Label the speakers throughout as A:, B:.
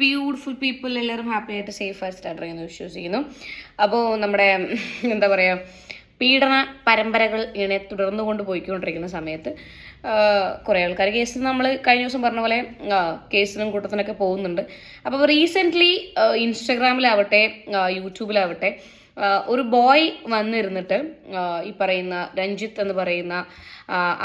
A: Beautiful people എല്ലാവരും happy ആയിട്ട് safe ആയിട്ട് സ്റ്റാർട്ട് ചെയ്യുന്നു വിശ്വസിക്കുന്നു. അപ്പോൾ നമ്മുടെ എന്താ പറയുക പീഡന പരമ്പരകൾ ഇങ്ങനെ തുടർന്നു കൊണ്ട് പോയിക്കൊണ്ടിരിക്കുന്ന സമയത്ത് കുറേ ആൾക്കാർ കേസ് നമ്മൾ കഴിഞ്ഞ ദിവസം പറഞ്ഞ പോലെ കേസിനും കൂട്ടത്തിനൊക്കെ പോകുന്നുണ്ട്. അപ്പോൾ റീസെന്റ്ലി ഇൻസ്റ്റഗ്രാമിലാവട്ടെ യൂട്യൂബിലാവട്ടെ ഒരു ബോയ് വന്നിരുന്നിട്ട് ഈ പറയുന്ന രഞ്ജിത്ത് എന്ന് പറയുന്ന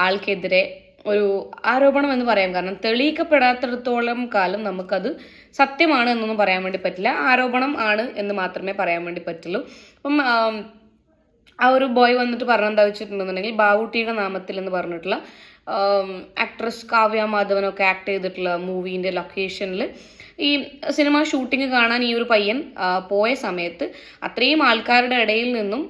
A: ആൾക്കെതിരെ ഒരു ആരോപണം എന്ന് പറയാം. കാരണം തെളിയിക്കപ്പെടാത്തിടത്തോളം കാലം നമുക്കത് സത്യമാണ് എന്നൊന്നും പറയാൻ വേണ്ടി പറ്റില്ല. ആരോപണം ആണ് എന്ന് മാത്രമേ പറയാൻ വേണ്ടി പറ്റുള്ളൂ. അപ്പം ആ ഒരു ബോയ് വന്നിട്ട് പറഞ്ഞെന്താ വെച്ചിട്ടുണ്ടെന്നുണ്ടെങ്കിൽ ബാവുട്ടിയുടെ നാമത്തിൽ എന്ന് പറഞ്ഞിട്ടുള്ള ആക്ട്രസ് കാവ്യ മാധവനൊക്കെ ആക്ട് ചെയ്തിട്ടുള്ള മൂവീന്റെ ലൊക്കേഷനിൽ ഈ സിനിമ ഷൂട്ടിംഗ് കാണാൻ ഈ ഒരു പയ്യൻ പോയ സമയത്ത് അത്രയും ആൾക്കാരുടെ ഇടയിൽ നിന്നും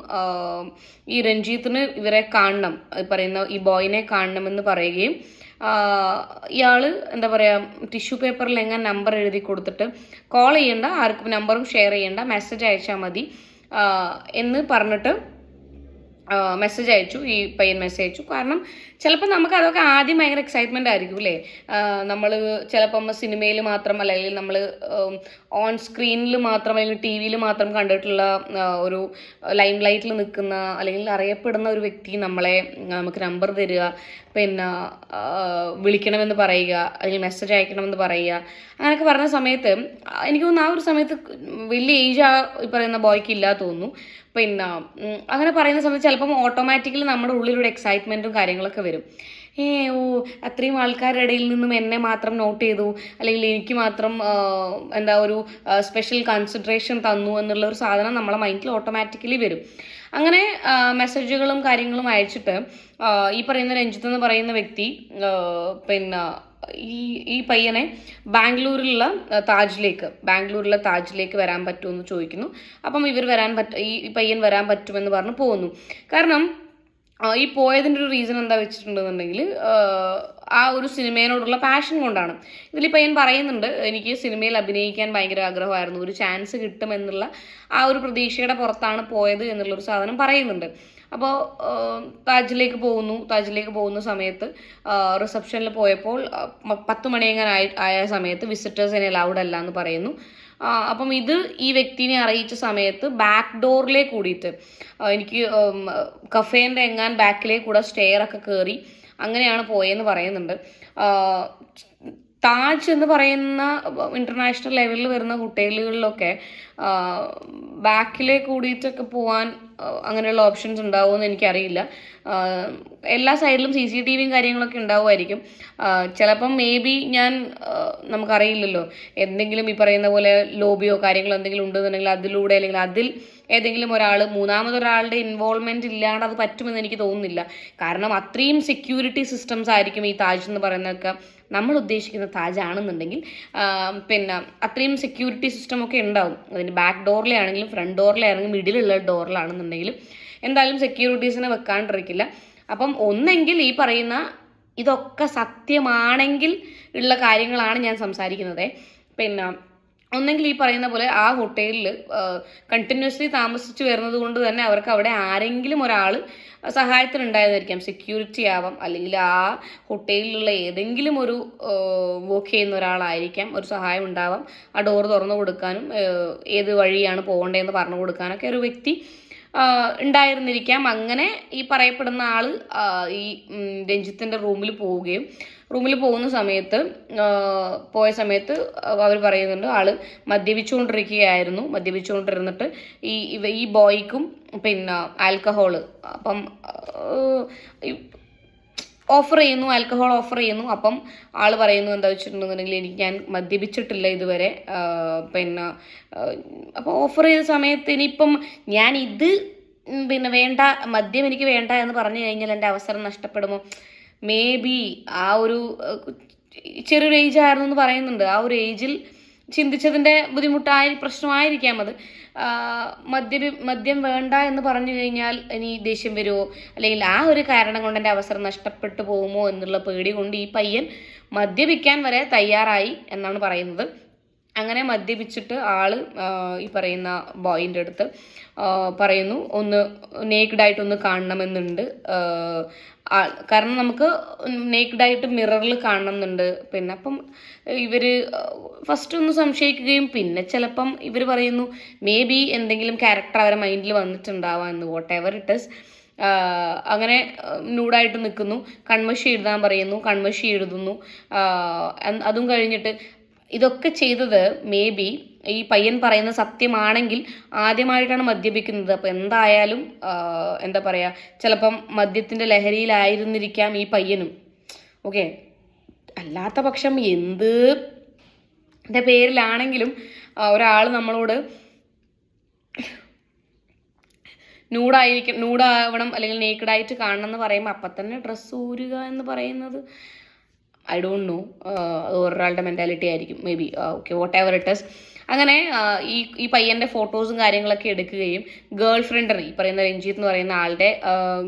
A: ഈ രഞ്ജിത്തിന് ഇവരെ കാണണം പറയുന്ന ഈ ബോയിനെ കാണണമെന്ന് പറയുകയും ഇയാൾ എന്താ പറയുക ടിഷ്യൂ പേപ്പറിൽ എങ്ങനെ നമ്പർ എഴുതി കൊടുത്തിട്ട് കോൾ ചെയ്യണ്ട ആർക്കും നമ്പറും ഷെയർ ചെയ്യണ്ട മെസ്സേജ് അയച്ചാൽ മതി എന്ന് പറഞ്ഞിട്ട് മെസ്സേജ് അയച്ചു ഈ പയ്യൻ മെസ്സേജ് അയച്ചു. കാരണം ചിലപ്പോൾ നമുക്ക് അതൊക്കെ ആദ്യം ഭയങ്കര എക്സൈറ്റ്മെന്റ് ആയിരിക്കും അല്ലേ? നമ്മൾ ചിലപ്പം സിനിമയിൽ മാത്രം അല്ലെങ്കിൽ നമ്മൾ ഓൺ സ്ക്രീനിൽ മാത്രം അല്ലെങ്കിൽ ടി വിയിൽ മാത്രം കണ്ടിട്ടുള്ള ഒരു ലൈം ലൈറ്റിൽ നിൽക്കുന്ന അല്ലെങ്കിൽ അറിയപ്പെടുന്ന ഒരു വ്യക്തി നമ്മളെ നമുക്ക് നമ്പർ തരിക പിന്നെ വിളിക്കണമെന്ന് പറയുക അല്ലെങ്കിൽ മെസ്സേജ് അയക്കണമെന്ന് പറയുക അങ്ങനെയൊക്കെ പറഞ്ഞ സമയത്ത് എനിക്ക് തോന്നുന്നു ആ ഒരു സമയത്ത് വലിയ ഏജ് ആ ഈ പറയുന്ന ബോയ്ക്ക് ഇല്ല തോന്നുന്നു. പിന്നെ അങ്ങനെ പറയുന്ന സമയത്ത് ചിലപ്പം ഓട്ടോമാറ്റിക്കലി നമ്മുടെ ഉള്ളിലൊരു എക്സൈറ്റ്മെന്റും കാര്യങ്ങളൊക്കെ വരും. ഏ ഓ അത്രയും ആൾക്കാരുടെ ഇടയിൽ നിന്നും എന്നെ മാത്രം നോട്ട് ചെയ്തു. അല്ലെങ്കിൽ എനിക്ക് മാത്രം എന്താ ഒരു സ്പെഷ്യൽ കൺസിഡറേഷൻ തന്നു എന്നുള്ള ഒരു സാധനം നമ്മളെ മൈൻഡിൽ ഓട്ടോമാറ്റിക്കലി വരും. അങ്ങനെ മെസ്സേജുകളും കാര്യങ്ങളും അയച്ചിട്ട് ഈ പറയുന്ന രഞ്ജിത്ത് എന്ന് പറയുന്ന വ്യക്തി പിന്നെ ഈ ഈ പയ്യനെ ബാംഗ്ലൂരിലുള്ള താജിലേക്ക് ബാംഗ്ലൂരിലെ താജിലേക്ക് വരാൻ പറ്റുമെന്ന് ചോദിക്കുന്നു. അപ്പം ഇവർ വരാൻ പറ്റ ഈ പയ്യൻ വരാൻ പറ്റുമെന്ന് പറഞ്ഞ് പോകുന്നു കാരണം ഈ പോയതിന്റെ ഒരു റീസൺ എന്താ വെച്ചിട്ടുണ്ടെന്നുണ്ടെങ്കിൽ ആ ഒരു സിനിമയോടുള്ള പാഷൻ കൊണ്ടാണ്. ഇതിൽ പയ്യൻ പറയുന്നുണ്ട് എനിക്ക് സിനിമയിൽ അഭിനയിക്കാൻ ഭയങ്കര ആഗ്രഹമായിരുന്നു. ഒരു ചാൻസ് കിട്ടുമെന്നുള്ള ആ ഒരു പ്രതീക്ഷയുടെ പുറത്താണ് പോയത് എന്നുള്ളൊരു സാധനം പറയുന്നുണ്ട്. അപ്പോൾ താജിലേക്ക് പോകുന്നു. താജിലേക്ക് പോകുന്ന സമയത്ത് റിസപ്ഷനിൽ പോയപ്പോൾ പത്ത് മണിയെങ്ങാൻ ആയി സമയത്ത് വിസിറ്റേഴ്സിനെ അലൗഡ് അല്ല എന്ന് പറയുന്നു. അപ്പം ഇത് ഈ വ്യക്തിനെ അറിയിച്ച സമയത്ത് ബാക്ക് ഡോറിലേ കൂടിയിട്ട് എനിക്ക് കഫേന്റെ എങ്ങാൻ ബാക്കിലേക്ക് കൂടെ സ്റ്റെയർ ഒക്കെ കയറി അങ്ങനെയാണ് പോയെന്ന് പറയുന്നുണ്ട്. താജ് എന്ന് പറയുന്ന ഇന്റർനാഷണൽ ലെവലിൽ വരുന്ന ഹോട്ടലുകളിലൊക്കെ ബാക്കിലേക്ക് കൂടിയിട്ടൊക്കെ പോകാൻ ആ, അങ്ങനെയുള്ള ഓപ്ഷൻസ് ഉണ്ടാവുമെന്ന് എനിക്കറിയില്ല. എല്ലാ സൈഡിലും സി സി ടി വിയും കാര്യങ്ങളൊക്കെ ഉണ്ടാവുമായിരിക്കും. ചിലപ്പം മേ ബി ഞാൻ നമുക്കറിയില്ലല്ലോ. എന്തെങ്കിലും ഈ പറയുന്ന പോലെ ലോബിയോ കാര്യങ്ങളോ എന്തെങ്കിലും ഉണ്ടെന്നുണ്ടെങ്കിൽ അതിലൂടെ അല്ലെങ്കിൽ അതിൽ ഏതെങ്കിലും ഒരാൾ മൂന്നാമതൊരാളുടെ ഇൻവോൾവ്മെന്റ് ഇല്ലാണ്ട് അത് പറ്റുമെന്ന് എനിക്ക് തോന്നുന്നില്ല. കാരണം അത്രയും സെക്യൂരിറ്റി സിസ്റ്റംസ് ആയിരിക്കും ഈ താജ് എന്ന് പറയുന്നതൊക്കെ നമ്മൾ ഉദ്ദേശിക്കുന്ന താജ് ആണെന്നുണ്ടെങ്കിൽ പിന്നെ അത്രയും സെക്യൂരിറ്റി സിസ്റ്റം ഒക്കെ ഉണ്ടാവും. അതിന്റെ ബാക്ക് ഡോറിലാണെങ്കിലും ഫ്രണ്ട് ഡോറിലാണെങ്കിലും മിഡിലുള്ള ഡോറിലാണെന്നുണ്ടെങ്കിലും എന്തായാലും സെക്യൂരിറ്റീസിനെ വെക്കാണ്ടിരിക്കില്ല. അപ്പം ഒന്നെങ്കിൽ ഈ പറയുന്ന ഇതൊക്കെ സത്യമാണെങ്കിൽ ഉള്ള കാര്യങ്ങളാണ് ഞാൻ സംസാരിക്കുന്നത്. പിന്നെ ഒന്നെങ്കിൽ ഈ പറയുന്ന പോലെ ആ ഹോട്ടലിൽ കണ്ടിന്യൂസ്ലി താമസിച്ചു വരുന്നത് കൊണ്ട് തന്നെ അവർക്ക് അവിടെ ആരെങ്കിലും ഒരാൾ സഹായത്തിനുണ്ടായതായിരിക്കാം. സെക്യൂരിറ്റി ആവാം. അല്ലെങ്കിൽ ആ ഹോട്ടലിലുള്ള ഏതെങ്കിലും ഒരു വർക്ക് ചെയ്യുന്ന ഒരാളായിരിക്കാം. ഒരു സഹായം ഉണ്ടാവാം. ആ ഡോർ തുറന്നു കൊടുക്കാനും ഏത് വഴിയാണ് പോകേണ്ടതെന്ന് പറഞ്ഞു കൊടുക്കാനൊക്കെ ഒരു വ്യക്തി ഉണ്ടായിരുന്നിരിക്കാം. അങ്ങനെ ഈ പറയപ്പെടുന്ന ആൾ ഈ രഞ്ജിത്തിന്റെ റൂമിൽ പോവുകയും റൂമിൽ പോകുന്ന സമയത്ത് പോയ സമയത്ത് അവർ പറയുന്നുണ്ട് ആൾ മദ്യപിച്ചുകൊണ്ടിരിക്കുകയായിരുന്നു മദ്യപിച്ചുകൊണ്ടിരുന്നിട്ട് ഈ ഈ ബോയ്ക്കും പിന്നെ ആൽക്കഹോൾ അപ്പം ഓഫർ ചെയ്യുന്നു ആൽക്കഹോൾ ഓഫർ ചെയ്യുന്നു അപ്പം ആൾ പറയുന്നു എന്താ വെച്ചിട്ടുണ്ടെന്നുണ്ടെങ്കിൽ എനിക്ക് ഞാൻ മദ്യപിച്ചിട്ടില്ല ഇതുവരെ പിന്നെ അപ്പോൾ ഓഫർ ചെയ്ത സമയത്ത് ഇനിയിപ്പം ഞാൻ ഇത് പിന്നെ വേണ്ട മദ്യം എനിക്ക് വേണ്ട എന്ന് പറഞ്ഞു കഴിഞ്ഞാൽ എന്റെ അവസരം നഷ്ടപ്പെടുമോ? മേ ബി ആ ഒരു ചെറിയൊരു ഏജ് ആയിരുന്നു എന്ന് പറയുന്നുണ്ട്. ആ ഒരു ഏജിൽ ചിന്തിച്ചതിന്റെ ബുദ്ധിമുട്ടായി പ്രശ്നമായിരിക്കാം അത്. മദ്യ മദ്യം വേണ്ട എന്ന് പറഞ്ഞു കഴിഞ്ഞാൽ ഇനി ദേഷ്യം വരുമോ അല്ലെങ്കിൽ ആ ഒരു കാരണം കൊണ്ട് എന്റെ അവസരം നഷ്ടപ്പെട്ടു പോകുമോ എന്നുള്ള പേടി കൊണ്ട് ഈ പയ്യൻ മദ്യപിക്കാൻ വരെ തയ്യാറായി എന്നാണ് പറയുന്നത്. അങ്ങനെ മദ്യപിച്ചിട്ട് ആൾ ഈ പറയുന്ന ബോയിന്റെ അടുത്ത് പറയുന്നു ഒന്ന് നേക്കഡായിട്ടൊന്ന് കാണണമെന്നുണ്ട്. കാരണം നമുക്ക് നേക്കഡായിട്ട് മിററിൽ കാണണം കാണണമെന്നുണ്ട്. പിന്നെ അപ്പം ഇവർ ഫസ്റ്റ് ഒന്ന് സംശയിക്കുകയും പിന്നെ ചിലപ്പം ഇവർ പറയുന്നു മേ ബി എന്തെങ്കിലും ക്യാരക്ടർ അവരെ മൈൻഡിൽ വന്നിട്ടുണ്ടാവാം എന്ന് വോട്ട് എവർ ഇറ്റ് ഇസ് അങ്ങനെ നൂഡായിട്ട് നിൽക്കുന്നു. കൺമഷി എഴുതാൻ പറയുന്നു കൺമഷി എഴുതുന്നു. അതും കഴിഞ്ഞിട്ട് ഇതൊക്കെ ചെയ്തത് മേ ബി ഈ പയ്യൻ പറയുന്ന സത്യമാണെങ്കിൽ ആദ്യമായിട്ടാണ് മദ്യപിക്കുന്നത്. അപ്പം എന്തായാലും എന്താ പറയുക ചിലപ്പം മദ്യത്തിന്റെ ലഹരിയിലായിരുന്നിരിക്കാം ഈ പയ്യനും. ഓക്കെ അല്ലാത്ത പക്ഷം എന്ത് പേരിലാണെങ്കിലും ഒരാൾ നമ്മളോട് നൂഡായിരിക്കും നൂഡാവണം അല്ലെങ്കിൽ നേക്കഡായിട്ട് കാണണം എന്ന് പറയുമ്പോൾ അപ്പം തന്നെ ഡ്രസ്സ് ഊരുക എന്ന് പറയുന്നത്. ഐ ഡോണ്ട് നോ അത് ഒരാളുടെ മെന്റാലിറ്റി ആയിരിക്കും. May be okay whatever it അങ്ങനെ ഈ ഈ പയ്യന്റെ ഫോട്ടോസും കാര്യങ്ങളൊക്കെ എടുക്കുകയും ഗേൾ ഫ്രണ്ടിന് ഈ പറയുന്ന രഞ്ജിത്ത് എന്ന് പറയുന്ന ആളുടെ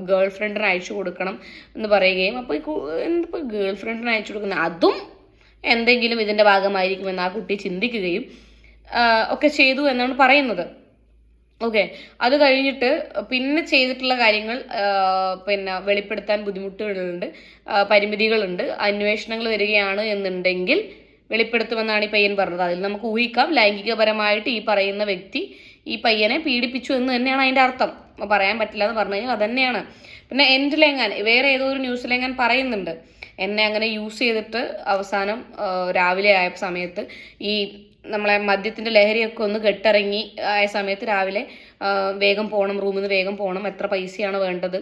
A: ഗേൾ ഫ്രണ്ടിന് അയച്ചു കൊടുക്കണം എന്ന് പറയുകയും അപ്പോൾ ഈ എന്തിപ്പോൾ ഗേൾ ഫ്രണ്ടിന് അയച്ചു കൊടുക്കുന്ന അതും എന്തെങ്കിലും ഇതിന്റെ ഭാഗമായിരിക്കുമെന്ന് ആ കുട്ടി ചിന്തിക്കുകയും ആ, ഒക്കെ ചെയ്തു എന്നാണ് പറയുന്നത്. ഓക്കെ അത് കഴിഞ്ഞിട്ട് പിന്നെ ചെയ്തിട്ടുള്ള കാര്യങ്ങൾ പിന്നെ വെളിപ്പെടുത്താൻ ബുദ്ധിമുട്ടുകളുണ്ട് പരിമിതികളുണ്ട് അന്വേഷണങ്ങൾ വരികയാണ് എന്നുണ്ടെങ്കിൽ വെളിപ്പെടുത്തുമെന്നാണ് ഈ പയ്യൻ പറഞ്ഞത്. അതിൽ നമുക്ക് ഊഹിക്കാം. ലൈംഗികപരമായിട്ട് ഈ പറയുന്ന വ്യക്തി ഈ പയ്യനെ പീഡിപ്പിച്ചു എന്ന് തന്നെയാണ് അതിന്റെ അർത്ഥം. പറയാൻ പറ്റില്ല എന്ന് പറഞ്ഞു കഴിഞ്ഞാൽ അതന്നെയാണ്. പിന്നെ എൻഡിലെങ്ങാൻ വേറെ ഏതോ ഒരു ന്യൂസിലെങ്ങാൻ പറയുന്നുണ്ട്. എന്നെ അങ്ങനെ യൂസ് ചെയ്തിട്ട് അവസാനം രാവിലെ ആയ സമയത്ത് ഈ നമ്മളെ മദ്യത്തിന്റെ ലഹരിയൊക്കെ ഒന്ന് കെട്ടിറങ്ങി ആയ സമയത്ത് രാവിലെ വേഗം പോകണം റൂമിൽ നിന്ന് വേഗം പോകണം എത്ര പൈസയാണ് വേണ്ടത്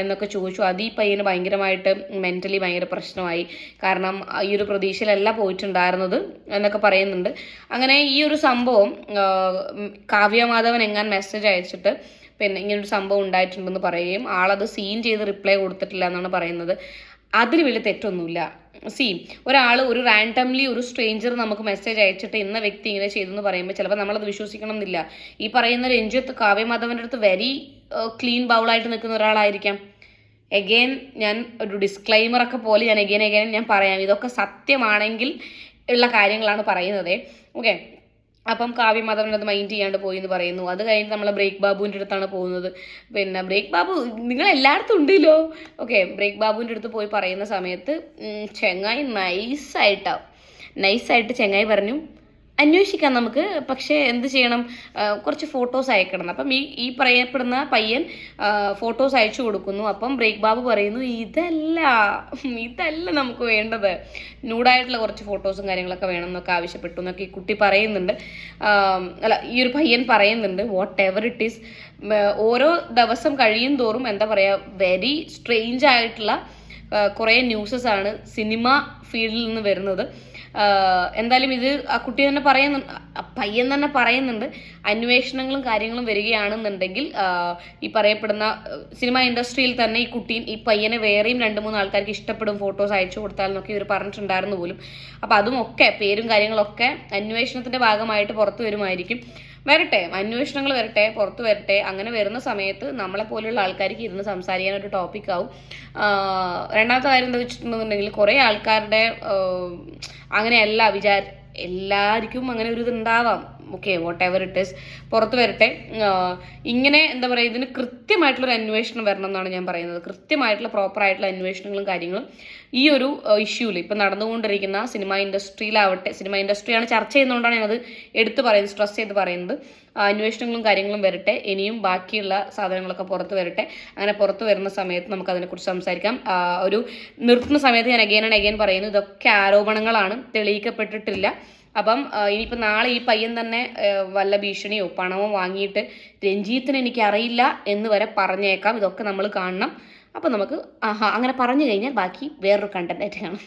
A: എന്നൊക്കെ ചോദിച്ചു. അത് ഈ പയ്യന് ഭയങ്കരമായിട്ട് മെന്റലി ഭയങ്കര പ്രശ്നമായി. കാരണം ഈ ഒരു പ്രതീക്ഷയിലല്ല പോയിട്ടുണ്ടായിരുന്നത് എന്നൊക്കെ പറയുന്നുണ്ട്. അങ്ങനെ ഈ ഒരു സംഭവം കാവ്യമാധവൻ എങ്ങാൻ മെസ്സേജ് അയച്ചിട്ട് പിന്നെ ഇങ്ങനൊരു സംഭവം ഉണ്ടായിട്ടുണ്ടെന്ന് പറയുകയും ആളത് സീൻ ചെയ്ത് റിപ്ലൈ കൊടുത്തിട്ടില്ല എന്നാണ് പറയുന്നത്. അതിൽ വലിയ തെറ്റൊന്നുമില്ല. സി ഒരാൾ ഒരു റാൻഡംലി ഒരു സ്ട്രേഞ്ചർ നമുക്ക് മെസ്സേജ് അയച്ചിട്ട് ഇന്ന വ്യക്തി ഇങ്ങനെ ചെയ്തെന്ന് പറയുമ്പോൾ ചിലപ്പോൾ നമ്മളത് വിശ്വസിക്കണം എന്നില്ല. ഈ പറയുന്ന രഞ്ജിത്ത് കാവ്യമാധവന്റെ അടുത്ത് വെരി ക്ലീൻ ബൗളായിട്ട് നിൽക്കുന്ന ഒരാളായിരിക്കാം. എഗെയിൻ ഞാൻ ഒരു ഡിസ്ക്ലൈമറൊക്കെ പോലെ ഞാൻ എഗെയിൻ എഗെയിൻ ഞാൻ പറയാം. ഇതൊക്കെ സത്യമാണെങ്കിൽ ഉള്ള കാര്യങ്ങളാണ് പറയുന്നത്. ഓക്കെ അപ്പം കാവ്യമാധവൻ അത് മൈൻഡ് ചെയ്യാണ്ട് പോയി എന്ന് പറയുന്നു. അത് കഴിഞ്ഞ് നമ്മൾ ബ്രേക്ക് ബാബുവിന്റെ അടുത്താണ് പോകുന്നത്. പിന്നെ ബ്രേക്ക് ബാബു നിങ്ങൾ എല്ലായിടത്തും ഉണ്ടല്ലോ. ഓക്കെ ബ്രേക്ക് ബാബുവിന്റെ അടുത്ത് പോയി പറയുന്ന സമയത്ത് ചെങ്ങായി നൈസായിട്ടാവും നൈസായിട്ട് ചെങ്ങായി പറഞ്ഞു. അന്വേഷിക്കാം നമുക്ക്. പക്ഷേ എന്ത് ചെയ്യണം? കുറച്ച് ഫോട്ടോസ് അയക്കണം. അപ്പം ഈ ഈ പറയപ്പെടുന്ന പയ്യൻ ഫോട്ടോസ് അയച്ചു കൊടുക്കുന്നു. അപ്പം ബ്രേക്ക് ബാബു പറയുന്നു ഇതല്ല ഇതല്ല നമുക്ക് വേണ്ടത്. ന്യൂഡായിട്ടുള്ള കുറച്ച് ഫോട്ടോസും കാര്യങ്ങളൊക്കെ വേണം എന്നൊക്കെ ആവശ്യപ്പെട്ടു എന്നൊക്കെ ഈ കുട്ടി പറയുന്നുണ്ട്. അല്ല ഈ ഒരു പയ്യൻ പറയുന്നുണ്ട് വാട്ട് എവർ ഇറ്റ് ഈസ് ഓരോ ദിവസം കഴിയും തോറും എന്താ പറയുക വെരി സ്ട്രേഞ്ച് ആയിട്ടുള്ള കുറേ ന്യൂസസ് ആണ് സിനിമ ഫീൽഡിൽ നിന്ന് വരുന്നത്. എന്തായാലും ഇത് ആ കുട്ടി തന്നെ പറയുന്നു പയ്യൻ തന്നെ പറയുന്നുണ്ട് അന്വേഷണങ്ങളും കാര്യങ്ങളും വരികയാണെന്നുണ്ടെങ്കിൽ ഈ പറയപ്പെടുന്ന സിനിമ ഇൻഡസ്ട്രിയിൽ തന്നെ ഈ കുട്ടിയും ഈ പയ്യനെ വേറെയും രണ്ട് മൂന്ന് ആൾക്കാർക്ക് ഇഷ്ടപ്പെടും ഫോട്ടോസ് അയച്ചു കൊടുത്താൽ എന്നൊക്കെ ഇവർ പറഞ്ഞിട്ടുണ്ടായിരുന്നു പോലും. അപ്പോൾ അതും ഒക്കെ പേരും കാര്യങ്ങളൊക്കെ അന്വേഷണത്തിന്റെ ഭാഗമായിട്ട് പുറത്തു വരുമായിരിക്കും. വരട്ടെ അന്വേഷണങ്ങൾ വരട്ടെ പുറത്തു വരട്ടെ അങ്ങനെ വരുന്ന സമയത്ത് നമ്മളെ പോലെയുള്ള ആൾക്കാർക്ക് ഇരുന്ന് സംസാരിക്കാൻ ഒരു ടോപ്പിക് ആവും. രണ്ടാമത്തെ കാര്യം എന്താ വെച്ചിട്ടുണ്ടെന്നുണ്ടെങ്കിൽ കുറേ ആൾക്കാരുടെ അങ്ങനെയല്ല വിചാര എല്ലാവർക്കും അങ്ങനെ ഒരു ഇത് ഉണ്ടാവാം. Okay whatever it is പുറത്ത് വരട്ടെ. ഇങ്ങനെ എന്താ പറയുക ഇതിന് കൃത്യമായിട്ടുള്ളൊരു അന്വേഷണം വരണം എന്നാണ് ഞാൻ പറയുന്നത്. കൃത്യമായിട്ടുള്ള പ്രോപ്പർ ആയിട്ടുള്ള അന്വേഷണങ്ങളും കാര്യങ്ങളും ഈ ഒരു ഇഷ്യൂവിൽ ഇപ്പം നടന്നുകൊണ്ടിരിക്കുന്ന സിനിമ ഇൻഡസ്ട്രിയിലാവട്ടെ സിനിമ ഇൻഡസ്ട്രിയാണ് ചർച്ച ചെയ്യുന്നതുകൊണ്ടാണ് ഞാനത് എടുത്ത് പറയുന്നത് സ്ട്രെസ് ചെയ്ത് പറയുന്നത്. അന്വേഷണങ്ങളും കാര്യങ്ങളും വരട്ടെ. ഇനിയും ബാക്കിയുള്ള സാധനങ്ങളൊക്കെ പുറത്ത് വരട്ടെ. അങ്ങനെ പുറത്ത് വരുന്ന സമയത്ത് നമുക്ക് അതിനെക്കുറിച്ച് സംസാരിക്കാം ഒരു നിർത്തുന്ന സമയത്ത് ഞാൻ അഗൈൻ ആൻഡ് അഗൈൻ പറയുന്നു ഇതൊക്കെ ആരോപണങ്ങളാണ് തെളിയിക്കപ്പെട്ടിട്ടില്ല. അപ്പം ഇനിയിപ്പോൾ നാളെ ഈ പയ്യൻ തന്നെ വല്ല ഭീഷണിയോ പണമോ വാങ്ങിയിട്ട് രഞ്ജിത്തിന് എനിക്ക് അറിയില്ല എന്ന് വരെ പറഞ്ഞേക്കാം. ഇതൊക്കെ നമ്മൾ കാണണം. അപ്പം നമുക്ക് ആഹാ അങ്ങനെ പറഞ്ഞു കഴിഞ്ഞാൽ ബാക്കി വേറൊരു കണ്ടന്റ് ആയിട്ട് കാണാം.